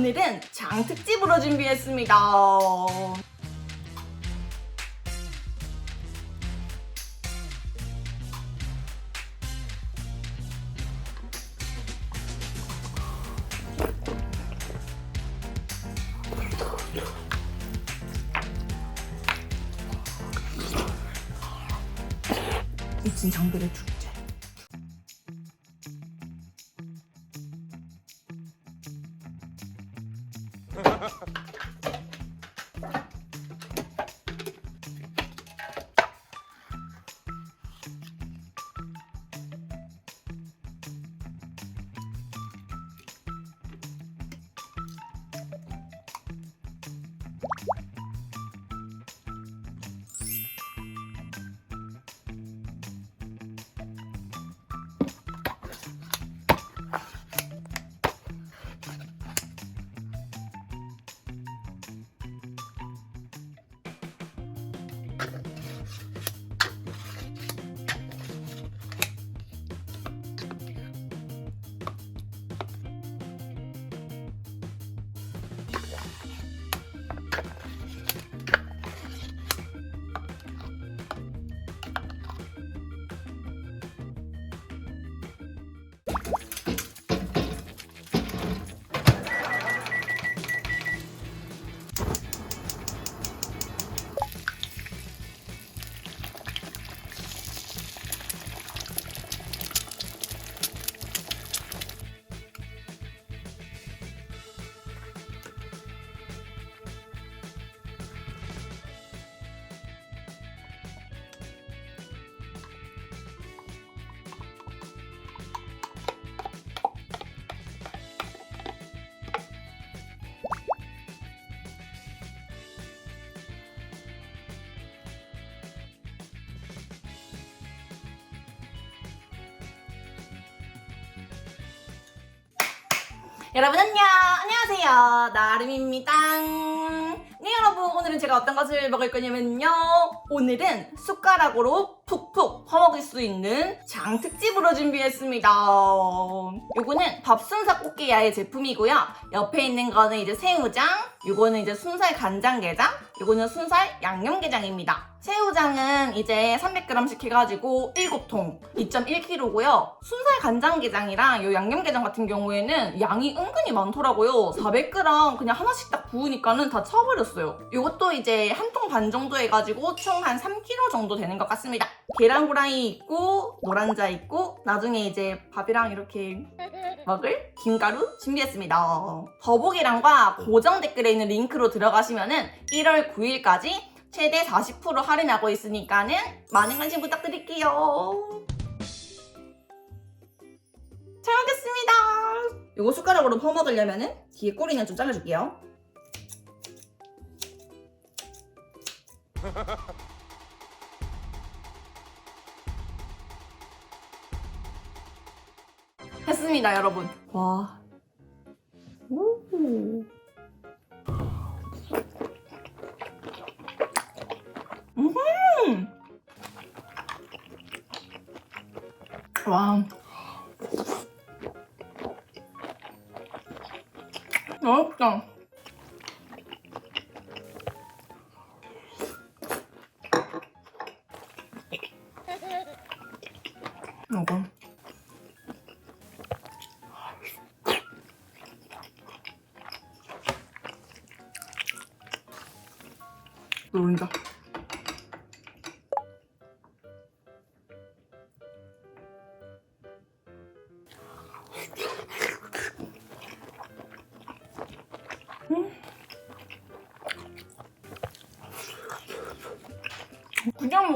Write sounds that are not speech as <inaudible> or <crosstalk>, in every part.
오늘은 장 특집으로 준비했습니다. 미친 장들의 축 제. <laughs> 여러분 안녕! 안녕하세요. 나름입니다. 네 여러분 오늘은 제가 어떤 것을 먹을 거냐면요. 오늘은 숟가락으로 푹푹 퍼먹을 수 있는 장 특집으로 준비했습니다. 요거는 밥순살 꽃게 야의 제품이고요. 옆에 있는 거는 이제 새우장, 요거는 이제 순살 간장게장, 요거는 순살 양념게장입니다. 새우장은 이제 300g씩 해가지고 7통, 2.1kg고요. 순살 간장게장이랑 요 양념게장 같은 경우에는 양이 은근히 많더라고요. 400g 그냥 하나씩 딱 부으니까는 다 차버렸어요. 요것도 이제 한 통 반 정도 해가지고 총 한 3kg 정도 되는 것 같습니다. 계란 후라이 있고 노란자 있고 나중에 이제 밥이랑 이렇게 먹을 김가루 준비했습니다. 더보기란과 고정 댓글에 있는 링크로 들어가시면은 1월 9일까지 최대 40% 할인하고 있으니까는 많은 관심 부탁드릴게요. 잘 먹겠습니다. 이거 숟가락으로 퍼먹으려면은 뒤에 꼬리는 좀 잘라줄게요. <laughs> 했습니다, 여러분. 와. 오. 와. 맛있다.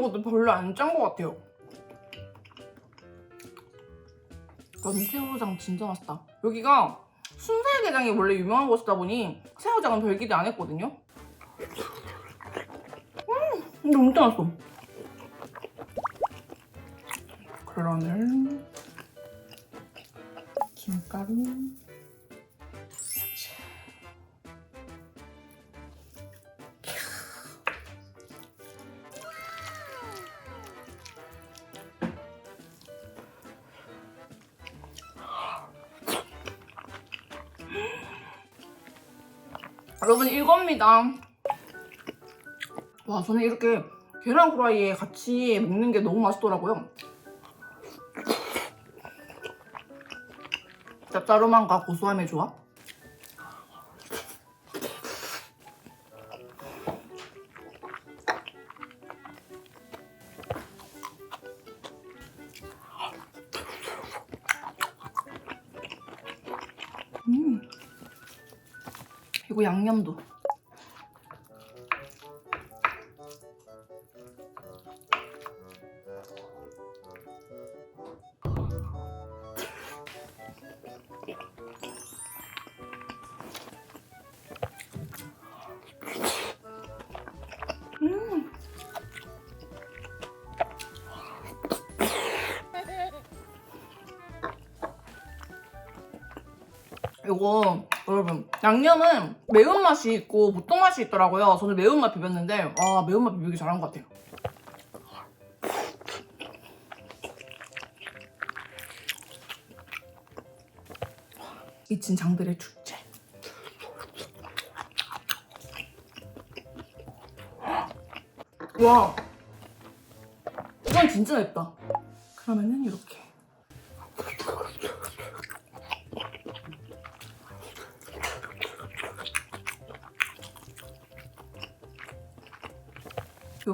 먹어도 별로 안 짠 것 같아요. 연새우장 진짜 맛있다. 여기가 순살게장이 원래 유명한 곳이다 보니 새우장은 별 기대 안 했거든요. 음, 너무 맛있어. 계란을 김가루 여러분 이겁니다. 와 저는 이렇게 계란 후라이에 같이 먹는 게 너무 맛있더라고요. 짭짤함과 고소함의 조합. 그리고 양념도. 음. 이거 여러분 양념은 매운맛이 있고 보통 맛이 있더라고요. 저는 매운맛 비볐는데 아 매운맛 비비기 잘한 것 같아요. 미친 장들의 축제. 와 이건 진짜 맵다. 그러면은 이렇게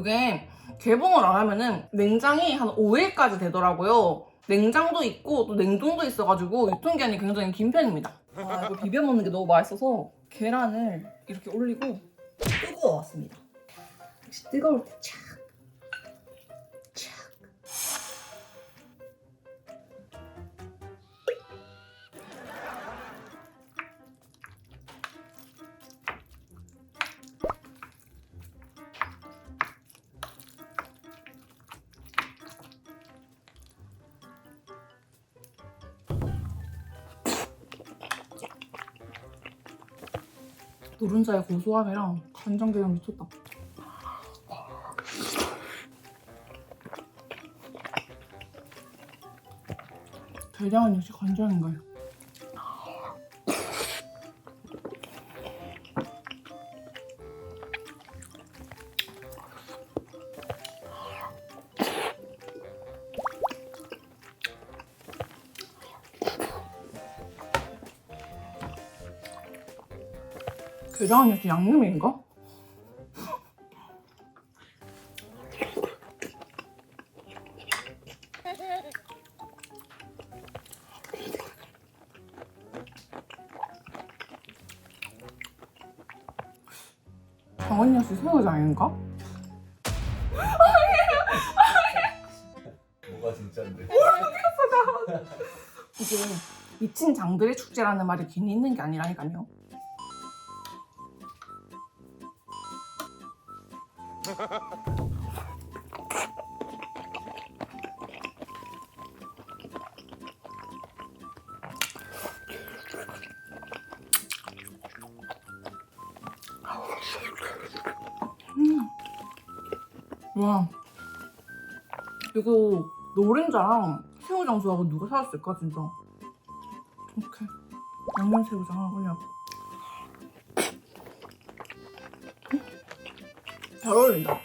이게 개봉을 안 하면은 냉장이 한 5일까지 되더라고요. 냉장도 있고 또 냉동도 있어가지고 유통기한이 굉장히 긴 편입니다. 아 이거 비벼 먹는 게 너무 맛있어서 계란을 이렇게 올리고 뜨거워 왔습니다. 역시 뜨거울 때 착. 노른자의 고소함이랑 간장게장 미쳤다. 게장은 역시 간장인가요? 게장은 역시 양념인가? 정은이 씨 새우장인가? 뭐가 진짜인데? 이게 미친 장들의 축제라는 말이 괜히 있는 게 아니라니까요. 와, 이거 노른자랑 새우장 조합은 누가 사왔을까 진짜? 이렇게 양념 새우장 하나 올려고. 잘 어울린다.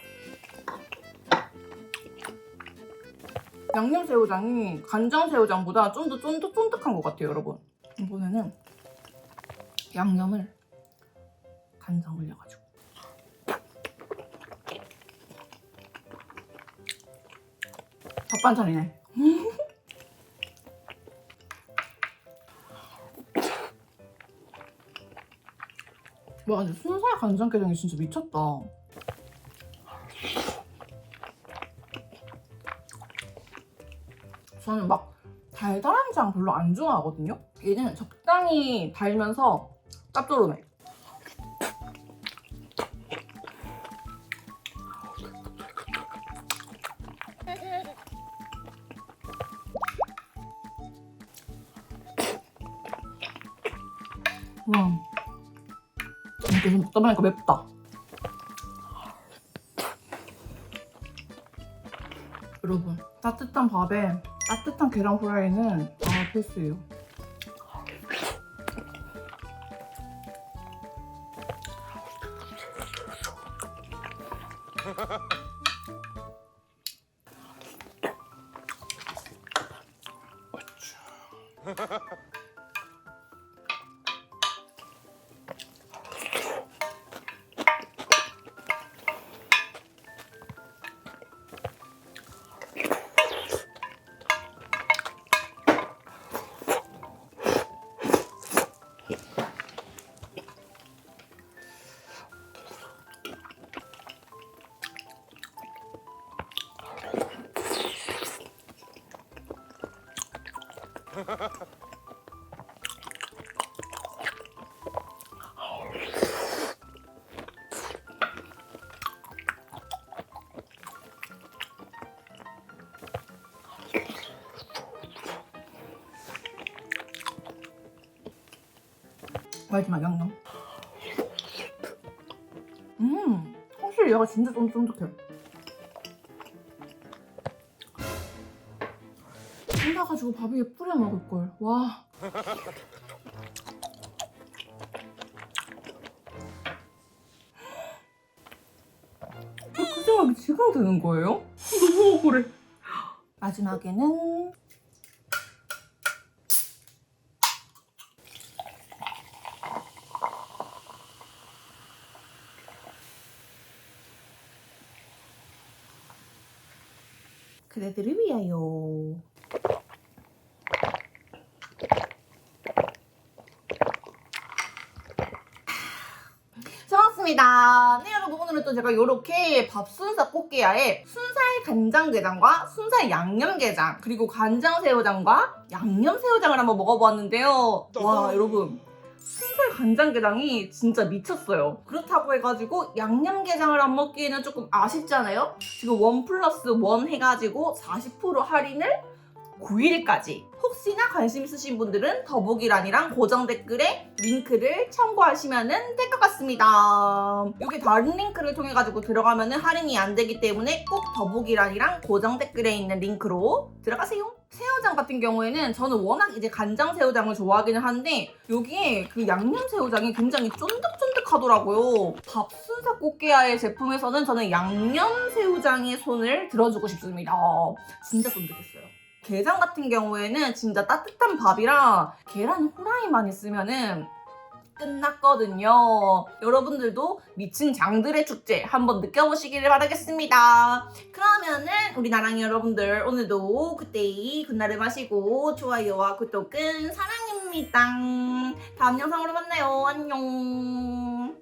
양념 새우장이 간장 새우장보다 좀 더 쫀득쫀득한 것 같아요, 여러분. 이번에는 양념을 간장 올려가지고. 밥 반찬이네. <laughs> 와, 근데 순살 간장게장이 진짜 미쳤다. 저는 막 달달한 장 별로 안 좋아하거든요. 얘는 적당히 달면서 짭조름해. 와, 계속 먹다 보니까 맵다. 여러분, 따뜻한 밥에 따뜻한 계란 후라이는 아 필수예요. <laughs> 마지막 양념. 음, 확실히 얘가 진짜 쫀쫀득해. 쏟아가지고 밥 위에 뿌려 먹을 걸. 와. 그 생각이 지금 드는 거예요? <laughs> 너무 억울해. 마지막에는 그대들을 위하여. 잘 왔습니다. 네, 여러분, 오늘은 또 제가 이렇게 밥순사 꽃게야에 순살 간장게장과 순살 양념게장, 그리고 간장새우장과 양념새우장을 한번 먹어보았는데요. 와, 여러분. 간장게장이 진짜 미쳤어요. 그렇다고 해가지고 양념게장을 안 먹기에는 조금 아쉽잖아요? 지금 원 플러스 원 해가지고 40% 할인을 9일까지 혹시나 관심 있으신 분들은 더보기란이랑 고정 댓글에 링크를 참고하시면 될 것 같습니다. 이게 다른 링크를 통해 가지고 들어가면 할인이 안 되기 때문에 꼭 더보기란이랑 고정 댓글에 있는 링크로 들어가세요. 새우장 같은 경우에는 저는 워낙 이제 간장 새우장을 좋아하기는 한데 여기에 그 양념 새우장이 굉장히 쫀득쫀득하더라고요. 밥순사 꽃게야의 제품에서는 저는 양념 새우장의 손을 들어주고 싶습니다. 진짜 쫀득했어요. 게장 같은 경우에는 진짜 따뜻한 밥이랑 계란 후라이만 있으면은 끝났거든요. 여러분들도 미친 장들의 축제 한번 느껴보시기를 바라겠습니다. 그러면은 우리 나랑이 여러분들 오늘도 그때이 굿날을 마시고 좋아요와 구독은 사랑입니다. 다음 영상으로 만나요. 안녕.